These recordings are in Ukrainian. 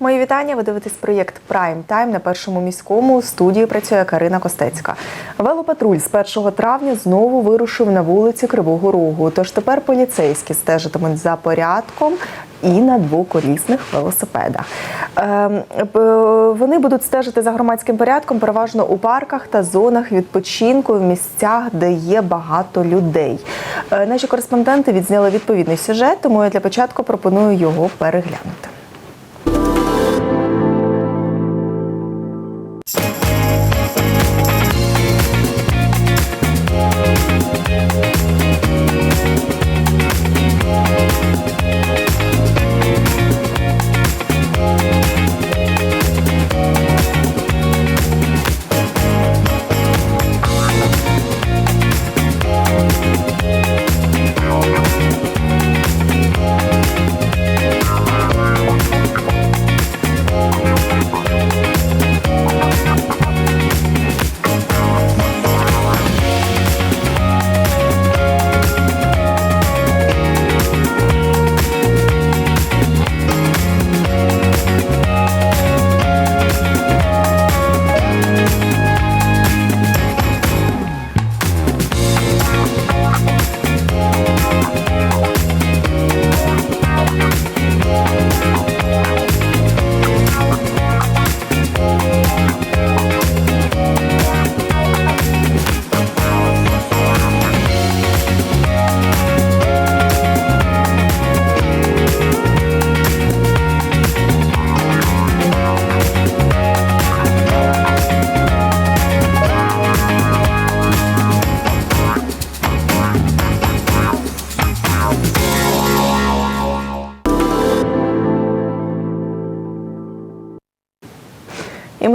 Мої вітання. Ви дивитесь проєкт Прайм Тайм на першому міському. Студії працює Карина Костецька. Велопатруль з 1 травня знову вирушив на вулиці Кривого Рогу. Тож тепер поліцейські стежитимуть за порядком і на двоколісних велосипедах. Ем, Вони будуть стежити за громадським порядком переважно у парках та зонах відпочинку в місцях, де є багато людей. Е, Наші кореспонденти відзняли відповідний сюжет, тому я для початку пропоную його переглянути.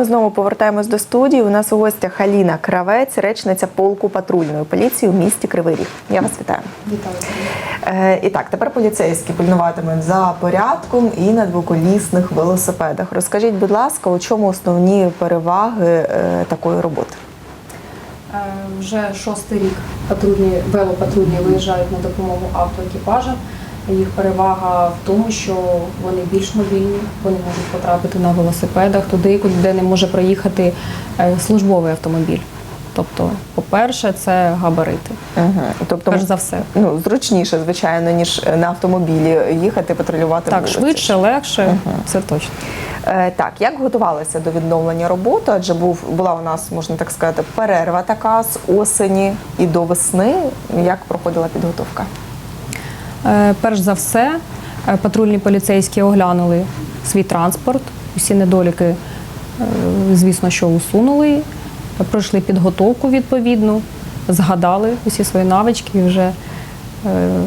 Ми знову повертаємось до студії. У нас у гостях Аліна Кравець, речниця полку патрульної поліції у місті Кривий Ріг. Я вас вітаю. Вітаю. Е, і так, тепер поліцейські пильнуватимуть за порядком і на двоколісних велосипедах. Розкажіть, будь ласка, у чому основні переваги е, такої роботи? Е, Вже шостий рік патрульні велопатрульні виїжджають на допомогу автоекіпажам. Їх перевага в тому, що вони більш мобільні, вони можуть потрапити на велосипедах туди, куди де не може проїхати е, службовий автомобіль. Тобто, по-перше, це габарити. Угу. Тобто, Перш за все. ну, зручніше, звичайно, ніж на автомобілі їхати, патрулювати Так, вулиці. швидше, легше, це точно. Е, Так, як готувалися до відновлення роботи? Адже був була у нас, можна так сказати, перерва така з осені і до весни. Як проходила підготовка? Е, Перш за все, е, патрульні поліцейські оглянули свій транспорт, усі недоліки, е, звісно, що усунули, пройшли підготовку відповідну, згадали усі свої навички і вже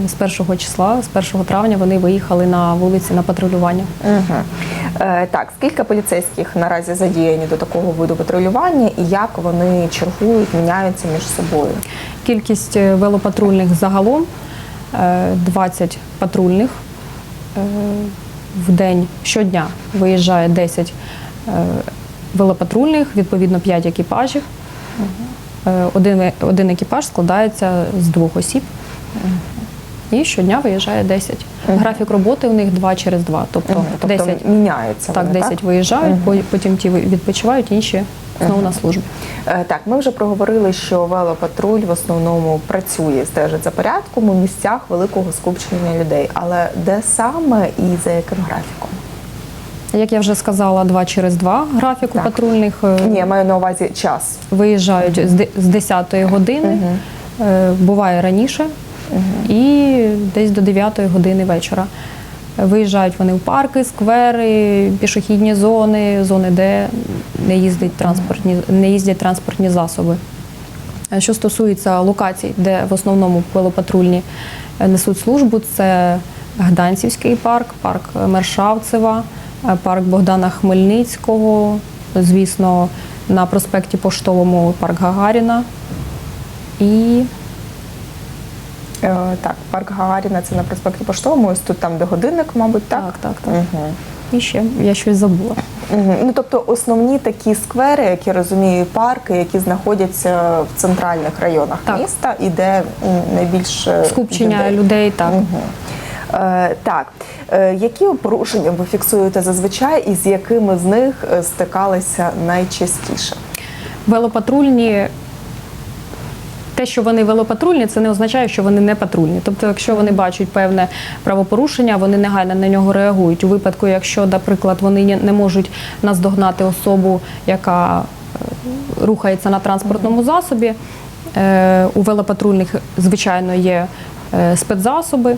з першого числа, з 1 травня вони виїхали на вулиці на патрулювання. Угу. Е, так, скільки поліцейських наразі задіяні до такого виду патрулювання і як вони чергують, міняються між собою? Кількість велопатрульних загалом 20 патрульних. Е, В день щодня виїжджає 10 е, велопатрульних, відповідно 5 екіпажів. Е, Один, один екіпаж складається з двох осіб. І щодня виїжджає 10. Графік роботи у них 2 через 2. Тобто, Мгм. Тобто 10, міняються так, вони, 10 виїжджають, по- потім ті відпочивають, інші знову на службі. Е, Так, ми вже проговорили, що велопатруль в основному працює, стежить за порядком у місцях великого скупчення людей. Але де саме і за яким графіком? Як я вже сказала, 2 через 2 графіку Так. патрульних. е, Ні, я маю на увазі час. виїжджають з де- з 10 години, е, буває раніше, і десь до 9 години вечора. Виїжджають вони в парки, сквери, пішохідні зони, зони, де не їздять транспортні, не їздять транспортні засоби. Е, Що стосується локацій, де в основному велопатрульні е, несуть службу, це Гданцівський парк, парк Мершавцева, е, парк Богдана Хмельницького, звісно, на проспекті Поштовому парк Гагаріна. І Так, парк Гагаріна це на проспекті Поштовому. Ось тут там, де годинник, мабуть, так? так, так, так. Угу. І ще я щось забула. Угу. Ну тобто основні такі сквери, які розумію, парки, які знаходяться в центральних районах Так. міста, і де найбільше Скупчення людей. людей, так. Мгм. Е, так, е, які порушення ви фіксуєте зазвичай і з якими з них е, стикалися найчастіше? Велопатрульні. Те, що вони велопатрульні, це не означає, що вони не патрульні. Тобто, якщо вони бачать певне правопорушення, вони негайно на нього реагують. У випадку, якщо, наприклад, вони не- можуть наздогнати особу, яка е, рухається на транспортному засобі, е, у велопатрульних, звичайно, є е, спецзасоби.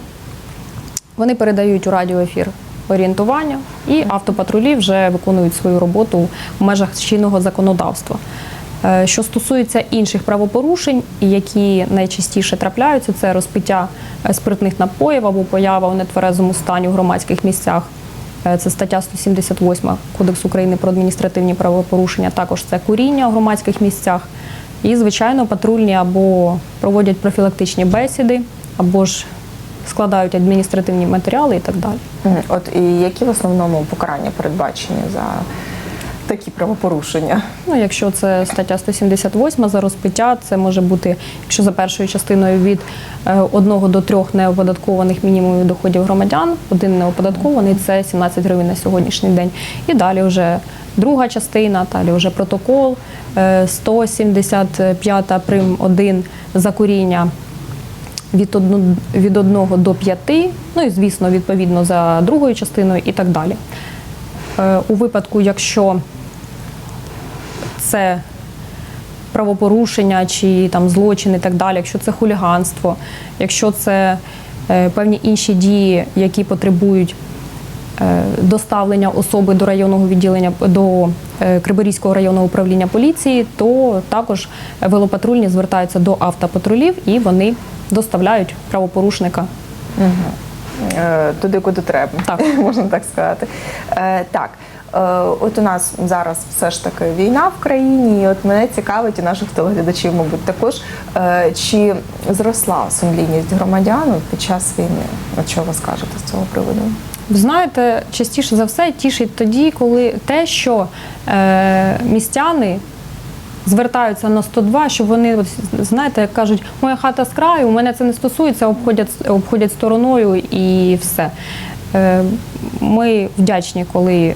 Вони передають у радіоефір орієнтування, і автопатрулі вже виконують свою роботу в межах чинного законодавства. Е, Що стосується інших правопорушень, які найчастіше трапляються, це розпиття е, спиртних напоїв або поява у нетверезому стані в громадських місцях. Е, Це стаття 178 Кодексу України про адміністративні правопорушення. Також це куріння у громадських місцях. І, звичайно, патрульні або проводять профілактичні бесіди, або ж складають адміністративні матеріали і так далі. От і які в основному покарання передбачені за такі правопорушення? Ну, якщо це стаття 178 за розпиття, це може бути, якщо за першою частиною від е, одного до трьох неоподаткованих мінімумів доходів громадян, один неоподаткований це 17 гривень на сьогоднішній день. І далі вже друга частина, далі вже протокол е, 175 прим 1 за куріння від одну, від одного до п'яти, ну і звісно, відповідно за другою частиною і так далі. Е, У випадку, якщо це правопорушення чи там злочин і так далі, якщо це хуліганство, якщо це е, певні інші дії, які потребують е, доставлення особи до районного відділення до е, Криворізького районного управління поліції, то також велопатрульні звертаються до автопатрулів і вони доставляють правопорушника. Туди, куди треба, Так. можна так сказати. Так, от у нас зараз все ж таки війна в країні, і от мене цікавить і наших телеглядачів, мабуть, також, е, чи зросла сумлінність громадян під час війни? От що ви скажете з цього приводу? Знаєте, частіше за все тішить тоді, коли те, що е, містяни звертаються на 102, що вони, знаєте, як кажуть, моя хата з краю, мене це не стосується, обходять, обходять стороною і все. Е, ми вдячні, коли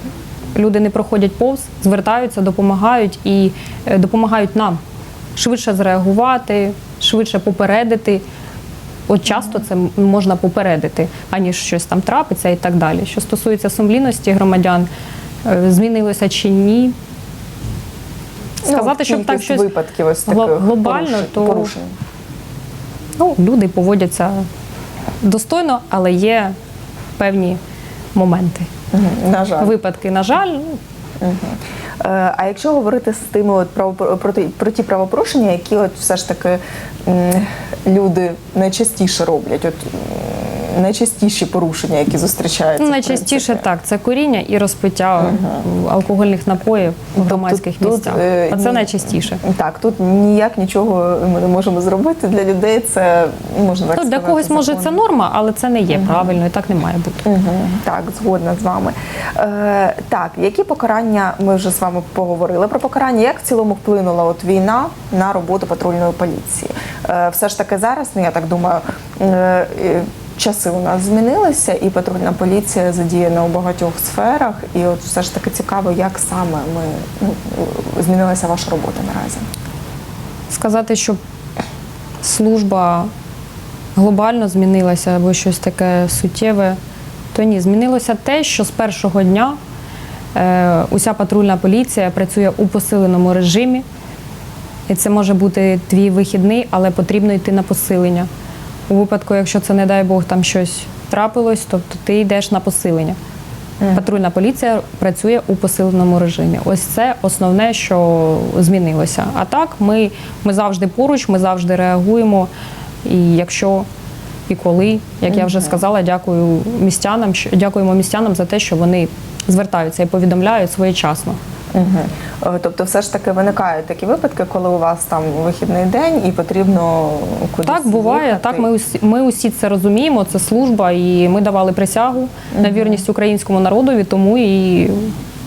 люди не проходять повз, звертаються, допомагають і е, допомагають нам швидше зреагувати, швидше попередити. От часто це можна попередити, аніж щось там трапиться і так далі. Що стосується сумлінності громадян, е, змінилося чи ні. Сказати, Ну, щоб так щось випадків ось таких глобально, порушень, то- порушень. ну, люди поводяться достойно, але є певні моменти. На жаль. Випадки, на жаль, Е, А якщо говорити з тими от право про, про ті правопорушення, які от все ж таки люди найчастіше роблять, от найчастіші порушення, які зустрічаються найчастіше так, це куріння і розпиття алкогольних напоїв у Тобто громадських тут, місцях. е, А це ні- найчастіше. Так, тут ніяк нічого ми не можемо зробити для людей. Це ну, можна так Ну, для когось може це норма, але це не є правильно і так не має бути. Мгм, Так, згодна з вами. Е, так, які покарання ми вже з вами поговорили про покарання? Як в цілому вплинула от війна на роботу патрульної поліції? Е, все ж таки зараз, ну я так думаю, е, е, часи у нас змінилися, і патрульна поліція задіяна у багатьох сферах. І от все ж таки цікаво, як саме ми ну, змінилася ваша робота наразі. Сказати, що служба глобально змінилася або щось таке суттєве, то ні. Змінилося те, що з першого дня е, уся патрульна поліція працює у посиленому режимі. І це може бути твій вихідний, але потрібно йти на посилення. У випадку, якщо це, не дай Бог, там щось трапилось, тобто ти йдеш на посилення. Патрульна поліція працює у посиленому режимі. Ось це основне, що змінилося. А так, ми, ми завжди поруч, ми завжди реагуємо. І якщо і коли, як я вже сказала, дякую містянам, дякуємо містянам за те, що вони звертаються і повідомляють своєчасно. Угу. Тобто, все ж таки виникають такі випадки, коли у вас там вихідний день і потрібно кудись Так буває. їхати. Так, ми усі ми усі це розуміємо. Це служба, і ми давали присягу на вірність українському народові, тому і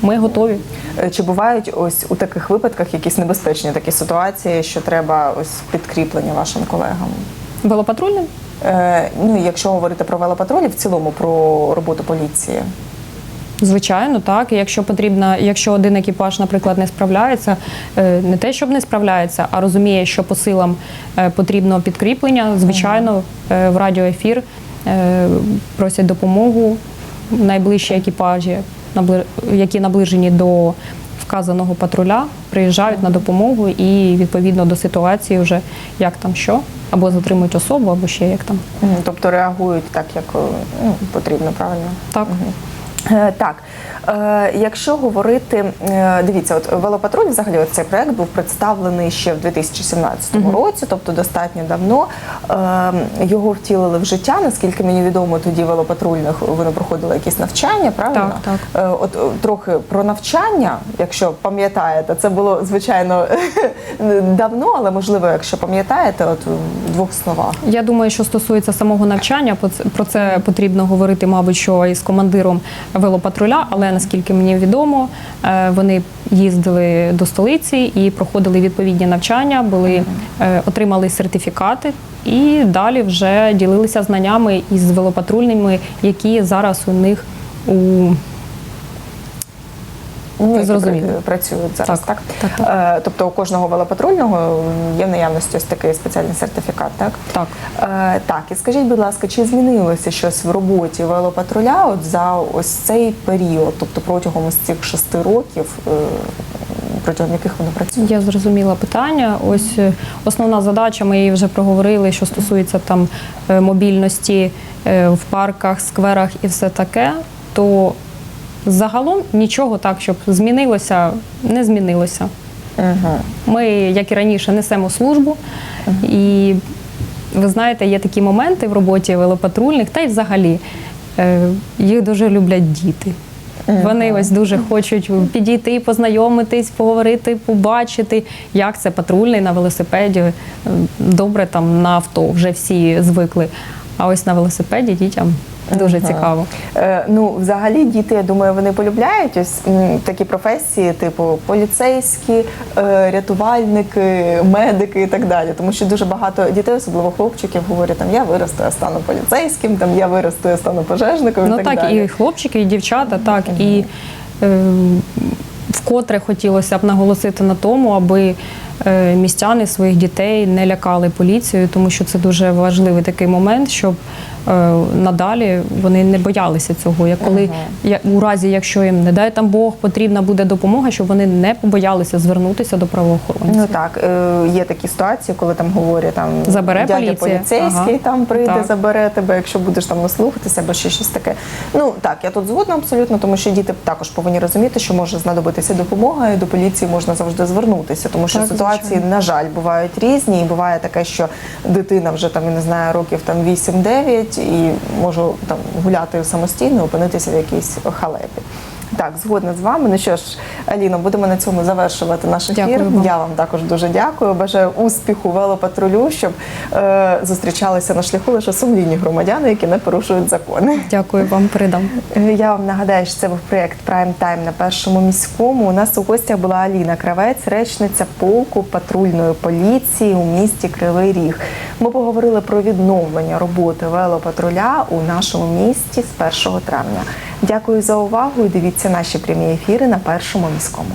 ми готові. Е, Чи бувають ось у таких випадках якісь небезпечні такі ситуації, що треба ось підкріплення вашим колегам? Велопатрульним? Е, ну, якщо говорити про велопатрулі, в цілому про роботу поліції. Звичайно, так. Якщо потрібно, якщо один екіпаж, наприклад, не справляється, е, не те, щоб не справляється, а розуміє, що по силам е, потрібно підкріплення, звичайно, е, в радіоефір просять допомогу найближчі екіпажі, які наближені до вказаного патруля, приїжджають на допомогу і відповідно до ситуації вже як там що, або затримують особу, або ще як там. Тобто реагують так, як ну, потрібно, правильно? Так. Е, Так, е, якщо говорити, е, дивіться, от велопатруль, взагалі, от цей проект був представлений ще в 2017 році, тобто достатньо давно. Е, Його втілили в життя. Наскільки мені відомо, тоді велопатрульних вони проходили якісь навчання, правильно? Так, Е, От е, трохи про навчання, якщо пам'ятаєте, це було звичайно давно, але можливо, якщо пам'ятаєте, от в двох словах. Я думаю, що стосується самого навчання, про це потрібно говорити, мабуть, що із командиром велопатруля, але наскільки мені відомо, е, вони їздили до столиці і проходили відповідні навчання, були е, отримали сертифікати. І далі вже ділилися знаннями із велопатрульними, які зараз у них у Ну, Зрозуміло. працюють зараз, так? Так, так, Е, Тобто у кожного велопатрульного є в наявності ось такий спеціальний сертифікат, так? так. Е, Так, і скажіть, будь ласка, чи змінилося щось в роботі велопатруля от за ось цей період, тобто протягом ось цих шести років, е, протягом яких вони працюють? Я зрозуміла питання. Ось е, основна задача, ми її вже проговорили, що стосується там е, мобільності е, в парках, скверах і все таке, то загалом нічого так, щоб змінилося, не змінилося. Угу. Ми, як і раніше, несемо службу, і ви знаєте, є такі моменти в роботі велопатрульних, та й взагалі е, їх дуже люблять діти. Вони ось дуже хочуть підійти, познайомитись, поговорити, побачити, як це патрульний на велосипеді. Е, Добре, там на авто вже всі звикли. А ось на велосипеді дітям дуже цікаво. Е, ну, взагалі, діти, я думаю, вони полюбляють ось м, такі професії, типу поліцейські, е, рятувальники, медики і так далі. Тому що дуже багато дітей, особливо хлопчиків, говорять, там я виросту, я стану поліцейським, там я виросту, я стану пожежником. Ну і так, так, далі. і хлопчики, і дівчата, так. І е, вкотре хотілося б наголосити на тому, аби е, містяни своїх дітей не лякали поліцією, тому що це дуже важливий такий момент, щоб надалі вони не боялися цього. Як коли я, у разі, якщо їм не дай там Бог, потрібна буде допомога, щоб вони не побоялися звернутися до правоохоронців. Ну так, е, є такі ситуації, коли там говорять там Забере дядя поліція. поліцейський Ага. там прийде, Так. забере тебе, якщо будеш там наслухатися або ще щось таке. Ну так, я тут згодна абсолютно, тому що діти також повинні розуміти, що може знадобитися допомога, і до поліції можна завжди звернутися, тому що Так, ситуації, звичайно. на жаль, бувають різні, і буває таке, що дитина вже там я не знаю років там 8-9 і можу там гуляти самостійно, опинитися в якійсь халепі. Так, згодна з вами. Ну що ж, Аліно, будемо на цьому завершувати наш ефір. Вам. Я вам також дуже дякую. Бажаю успіху велопатрулю, щоб е, зустрічалися на шляху лише сумлінні громадяни, які не порушують закони. Дякую вам, передам. Е, Я вам нагадаю, що це був проєкт Прайм Тайм на першому міському. У нас у гостях була Аліна Кравець, речниця полку патрульної поліції у місті Кривий Ріг. Ми поговорили про відновлення роботи велопатруля у нашому місті з 1 травня. Дякую за увагу і дивіться наші прямі ефіри на першому міському.